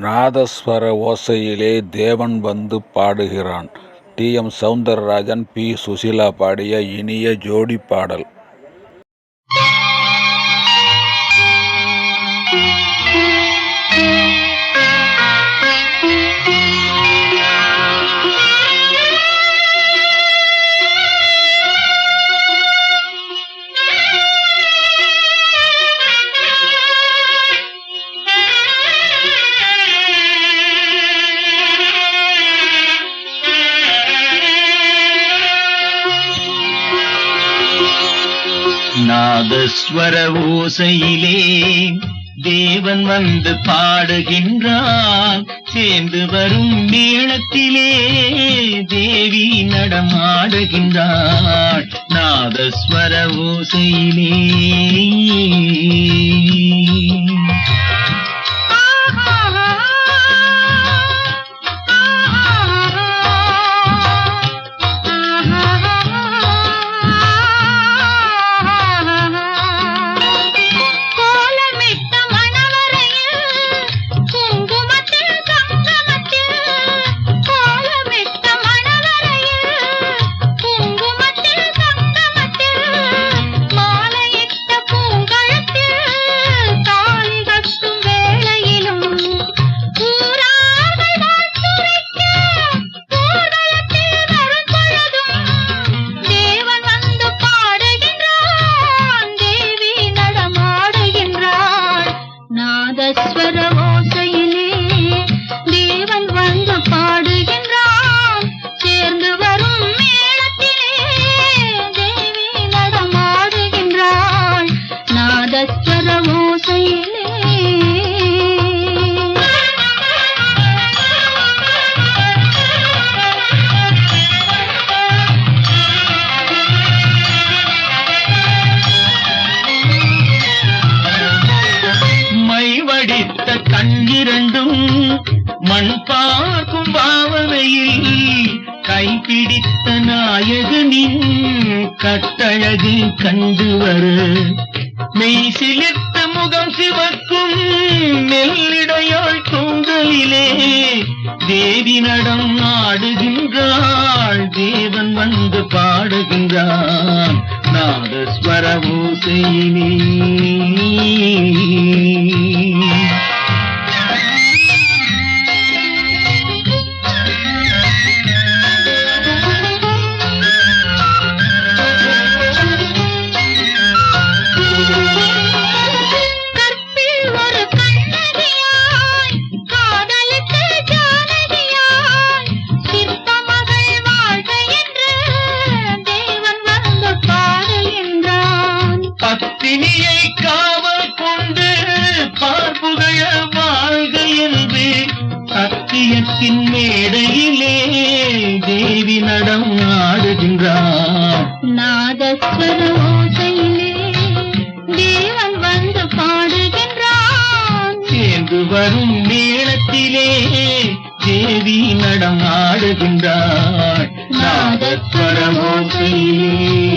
நாதஸ்வர ஓசையிலே தேவன் வந்து பாடுகிறான். T. M. Soundararajan P. Susheela பாடிய இனிய ஜோடி பாடல். நாதஸ்வர ஓசையிலே தேவன் வந்து பாடுகின்றான் சேர்ந்து வரும் மேளத்திலே தேவி நடமாடுகின்றாள் நாதஸ்வர ஓசையிலே நாதஸ்வர ஓசையிலே வடித்த கண்ணிரண்டும் மண் பார்க்கும் பாவனையில் கைப்பிடித்த நாயகனின் கட்டழகு கண்டு வரு. மெய் சிலிர்த்த முகம் சிவக்கும் நெல்லிடையாள் தூங்கலிலே தேவி நடம் ஆடுகின்றாள் தேவன் வந்து பாடுகின்றான். நாதஸ்வர ஓசையிலே சத்தியத்தின் மேடையிலே தேவி நடம் ஆடுகின்றார். நாதஸ்வர ஓசையிலே தேவன் வந்து பாடுகின்றான் சேர்ந்து வரும் மேளத்திலே தேவி நடம் ஆடுகின்றார். நாதஸ்வர ஓசையிலே